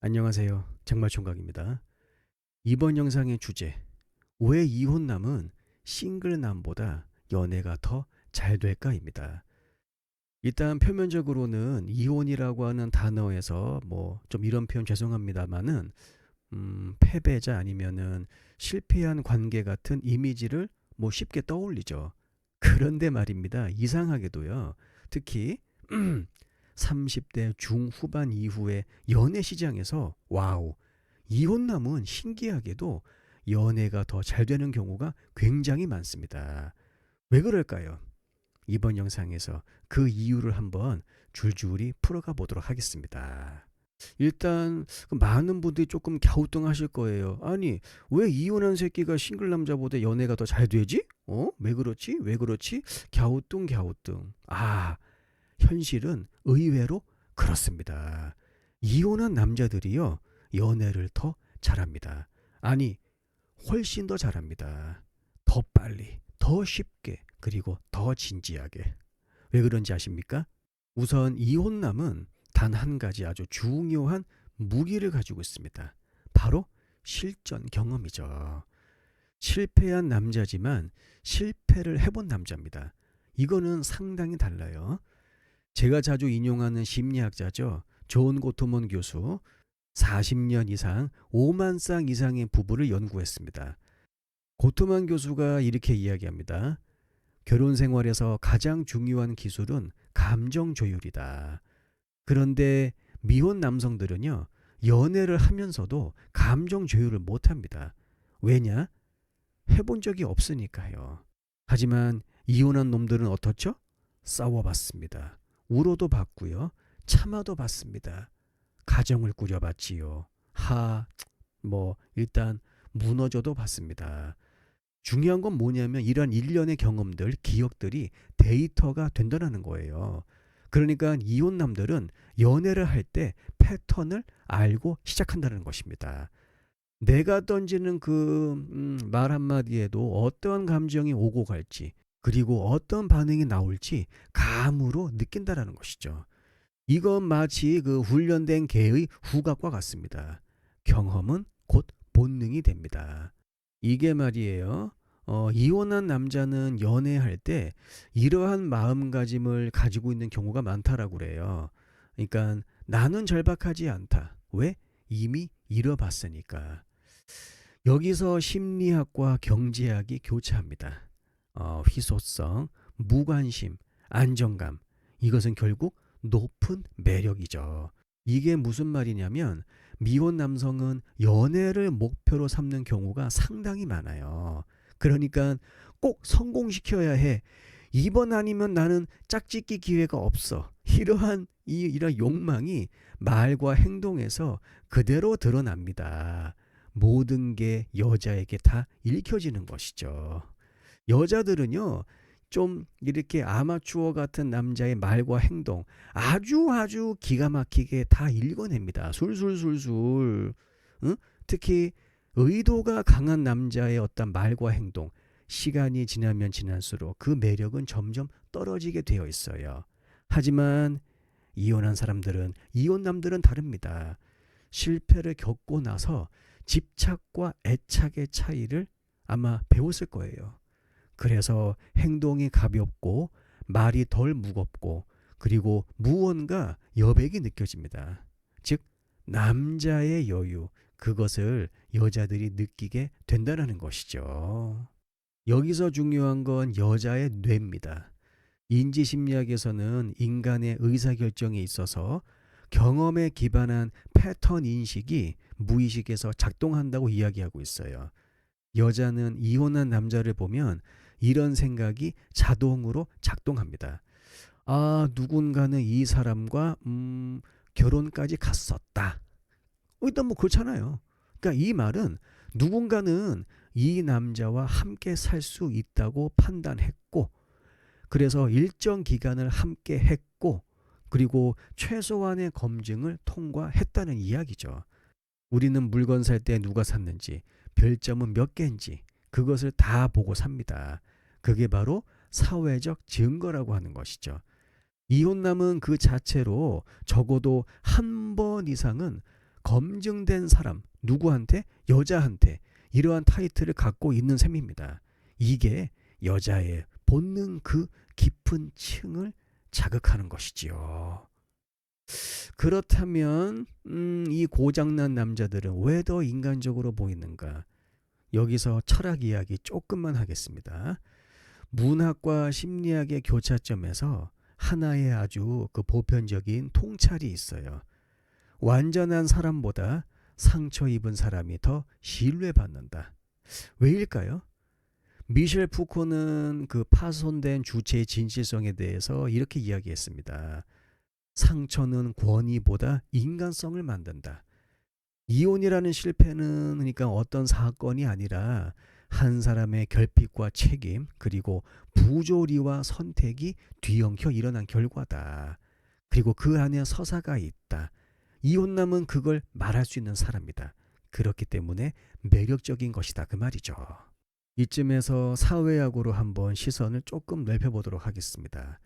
안녕하세요. 장말총각입니다. 이번 영상의 주제 왜 이혼남은 싱글남보다 연애가 더 잘 될까입니다. 일단 표면적으로는 이혼이라고 하는 단어에서 뭐 좀 이런 표현 죄송합니다만은 음, 패배자 아니면은 실패한 관계 같은 이미지를 뭐 쉽게 떠올리죠. 그런데 말입니다. 이상하게도요. 특히 30대 중후반 이후에 연애 시장에서 와우 이혼남은 신기하게도 연애가 더 잘 되는 경우가 굉장히 많습니다. 왜 그럴까요? 이번 영상에서 그 이유를 한번 줄줄이 풀어가 보도록 하겠습니다. 일단 그 많은 분들이 조금 갸우뚱하실 거예요. 아니 왜 이혼한 새끼가 싱글 남자보다 연애가 더 잘 되지? 어? 왜 그렇지? 왜 그렇지? 갸우뚱 갸우뚱. 아 현실은 의외로 그렇습니다. 이혼한 남자들이요 연애를 더 잘합니다. 아니 훨씬 더 잘합니다. 더 빨리, 더 쉽게, 그리고 더 진지하게. 왜 그런지 아십니까? 우선 이혼남은 단 한 가지 아주 중요한 무기를 가지고 있습니다. 바로 실전 경험이죠. 실패한 남자지만 실패를 해본 남자입니다. 이거는 상당히 달라요. 제가 자주 인용하는 심리학자죠. 존 고토먼 교수. 40년 이상 5만 쌍 이상의 부부를 연구했습니다. 고토만 교수가 이렇게 이야기합니다. 결혼 생활에서 가장 중요한 기술은 감정 조율이다. 그런데 미혼 남성들은요, 연애를 하면서도 감정 조율을 못 합니다. 왜냐? 해본 적이 없으니까요. 하지만 이혼한 놈들은 어떻죠? 싸워봤습니다. 울어도 봤고요. 참아도 봤습니다. 가정을 꾸려봤지요. 하, 뭐, 일단 무너져도 봤습니다. 중요한 건 뭐냐면 이런 일련의 경험들, 기억들이 데이터가 된다는 거예요. 그러니까 이혼남들은 연애를 할 때 패턴을 알고 시작한다는 것입니다. 내가 던지는 그말 한마디에도 어떠한 감정이 오고 갈지, 그리고 어떤 반응이 나올지 감으로 느낀다라는 것이죠. 이건 마치 그 훈련된 개의 후각과 같습니다. 경험은 곧 본능이 됩니다. 이게 말이에요. 어, 이혼한 남자는 연애할 때 이러한 마음가짐을 가지고 있는 경우가 많다라고 그래요. 그러니까 나는 절박하지 않다. 왜? 이미 잃어봤으니까. 여기서 심리학과 경제학이 교차합니다. 어, 희소성, 무관심, 안정감. 이것은 결국 높은 매력이죠. 이게 무슨 말이냐면 미혼 남성은 연애를 목표로 삼는 경우가 상당히 많아요. 그러니까 꼭 성공시켜야 해. 이번 아니면 나는 짝짓기 기회가 없어. 이러한 이 이런 욕망이 말과 행동에서 그대로 드러납니다. 모든 게 여자에게 다 읽혀지는 것이죠. 여자들은요, 좀 이렇게 아마추어 같은 남자의 말과 행동 아주 아주 기가 막히게 다 읽어냅니다. 술술술술. 응? 특히 의도가 강한 남자의 어떤 말과 행동 시간이 지나면 지날수록 그 매력은 점점 떨어지게 되어 있어요. 하지만 이혼한 사람들은 이혼남들은 다릅니다. 실패를 겪고 나서 집착과 애착의 차이를 아마 배웠을 거예요. 그래서 행동이 가볍고 말이 덜 무겁고 그리고 무언가 여백이 느껴집니다. 즉 남자의 여유 그것을 여자들이 느끼게 된다는 것이죠. 여기서 중요한 건 여자의 뇌입니다. 인지심리학에서는 인간의 의사결정에 있어서 경험에 기반한 패턴 인식이 무의식에서 작동한다고 이야기하고 있어요. 여자는 이혼한 남자를 보면 이런 생각이 자동으로 작동합니다. 아, 누군가는 이 사람과 음, 결혼까지 갔었다. 어, 일단 뭐 그렇잖아요. 그러니까 이 말은 누군가는 이 남자와 함께 살 수 있다고 판단했고, 그래서 일정 기간을 함께 했고, 그리고 최소한의 검증을 통과했다는 이야기죠. 우리는 물건 살 때 누가 샀는지, 별점은 몇 개인지, 그것을 다 보고 삽니다. 그게 바로 사회적 증거라고 하는 것이죠. 이혼남은 그 자체로 적어도 한 번 이상은 검증된 사람, 누구한테? 여자한테 이러한 타이틀을 갖고 있는 셈입니다. 이게 여자의 본능 그 깊은 층을 자극하는 것이지요. 그렇다면 음, 이 고장난 남자들은 왜 더 인간적으로 보이는가? 여기서 철학 이야기 조금만 하겠습니다. 문학과 심리학의 교차점에서 하나의 아주 그 보편적인 통찰이 있어요. 완전한 사람보다 상처 입은 사람이 더 신뢰받는다. 왜일까요? 미셸 푸코는 그 파손된 주체의 진실성에 대해서 이렇게 이야기했습니다. 상처는 권위보다 인간성을 만든다. 이혼이라는 실패는 그러니까 어떤 사건이 아니라 한 사람의 결핍과 책임 그리고 부조리와 선택이 뒤엉켜 일어난 결과다. 그리고 그 안에 서사가 있다. 이혼남은 그걸 말할 수 있는 사람이다. 그렇기 때문에 매력적인 것이다. 그 말이죠. 이쯤에서 사회학으로 한번 시선을 조금 넓혀보도록 하겠습니다.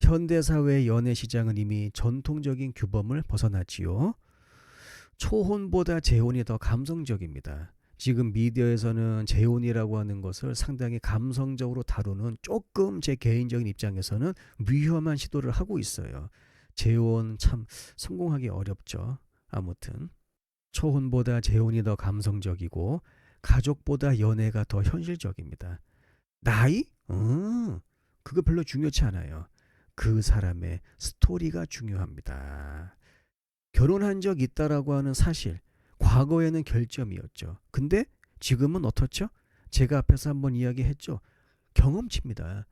현대사회의 연애 시장은 이미 전통적인 규범을 벗어났지요. 초혼보다 재혼이 더 감성적입니다. 지금 미디어에서는 재혼이라고 하는 것을 상당히 감성적으로 다루는 조금 제 개인적인 입장에서는 위험한 시도를 하고 있어요. 재혼 참 성공하기 어렵죠. 아무튼 초혼보다 재혼이 더 감성적이고 가족보다 연애가 더 현실적입니다. 나이? 음, 그거 별로 중요치 않아요. 그 사람의 스토리가 중요합니다. 결혼한 적 있다라고 하는 사실, 과거에는 결점이었죠. 근데 지금은 어떻죠? 제가 앞에서 한번 이야기했죠. 경험치입니다.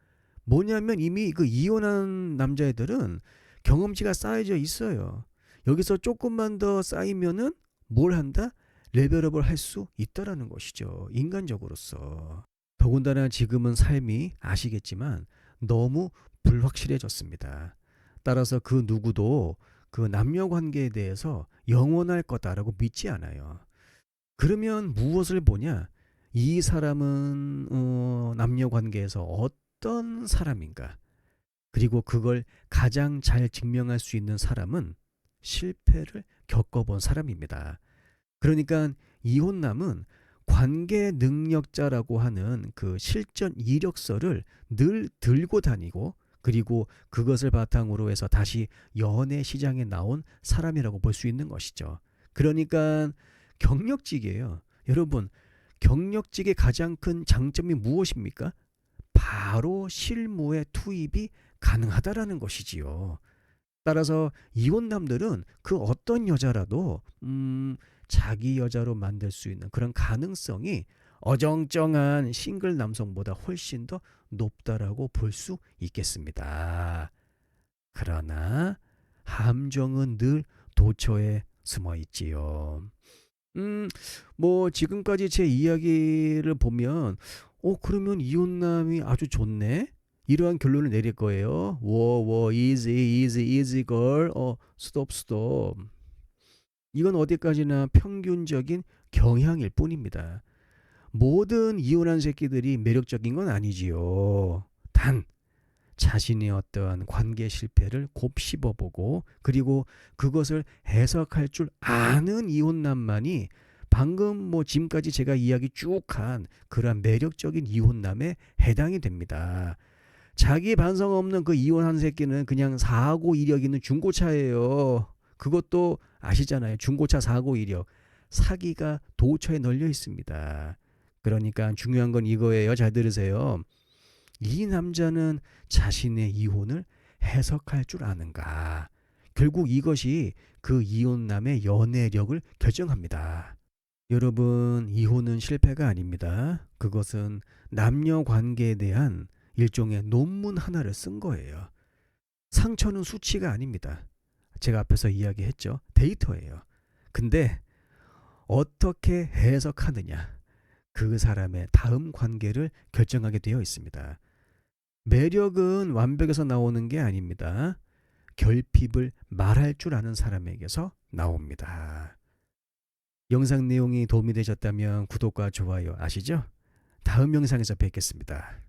뭐냐면 이미 그 이혼한 남자애들은 경험치가 쌓여져 있어요. 여기서 조금만 더 쌓이면은 뭘 한다? 레벨업을 할 수 있다라는 것이죠. 인간적으로서. 더군다나 지금은 삶이 아시겠지만 너무 불확실해졌습니다. 따라서 그 누구도 그 남녀 관계에 대해서 영원할 거다라고 믿지 않아요. 그러면 무엇을 보냐? 이 사람은 어, 남녀 관계에서 어떤 사람인가? 그리고 그걸 가장 잘 증명할 수 있는 사람은 실패를 겪어본 사람입니다. 그러니까 이혼남은 관계 능력자라고 하는 그 실전 이력서를 늘 들고 다니고 그리고 그것을 바탕으로 해서 다시 연애 시장에 나온 사람이라고 볼 수 있는 것이죠. 그러니까 경력직이에요. 여러분, 경력직의 가장 큰 장점이 무엇입니까? 바로 실무에 투입이 가능하다라는 것이지요. 따라서 이혼남들은 그 어떤 여자라도 음, 자기 여자로 만들 수 있는 그런 가능성이 어정쩡한 싱글 남성보다 훨씬 더 높다라고 볼 수 있겠습니다. 그러나 함정은 늘 도처에 숨어 있지요. 음, 뭐 지금까지 제 이야기를 보면 어 그러면 이혼남이 아주 좋네. 이러한 결론을 내릴 거예요. 워워 easy easy easy girl. 어 스톱 스톱. 이건 어디까지나 평균적인 경향일 뿐입니다. 모든 이혼한 새끼들이 매력적인 건 아니지요. 단 자신의 어떠한 관계 실패를 곱씹어 보고 그리고 그것을 해석할 줄 아는 이혼남만이 방금 뭐 지금까지 제가 이야기 쭉 한 그러한 매력적인 이혼남에 해당이 됩니다. 자기 반성 없는 그 이혼한 새끼는 그냥 사고 이력 있는 중고차예요. 그것도 아시잖아요. 중고차 사고 이력. 사기가 도처에 널려 있습니다. 그러니까 중요한 건 이거예요. 잘 들으세요. 이 남자는 자신의 이혼을 해석할 줄 아는가. 결국 이것이 그 이혼남의 연애력을 결정합니다. 여러분, 이혼은 실패가 아닙니다. 그것은 남녀 관계에 대한 일종의 논문 하나를 쓴 거예요. 상처는 수치가 아닙니다. 제가 앞에서 이야기했죠. 데이터예요. 근데 어떻게 해석하느냐. 그 사람의 다음 관계를 결정하게 되어 있습니다. 매력은 완벽에서 나오는 게 아닙니다. 결핍을 말할 줄 아는 사람에게서 나옵니다. 영상 내용이 도움이 되셨다면 구독과 좋아요 아시죠? 다음 영상에서 뵙겠습니다.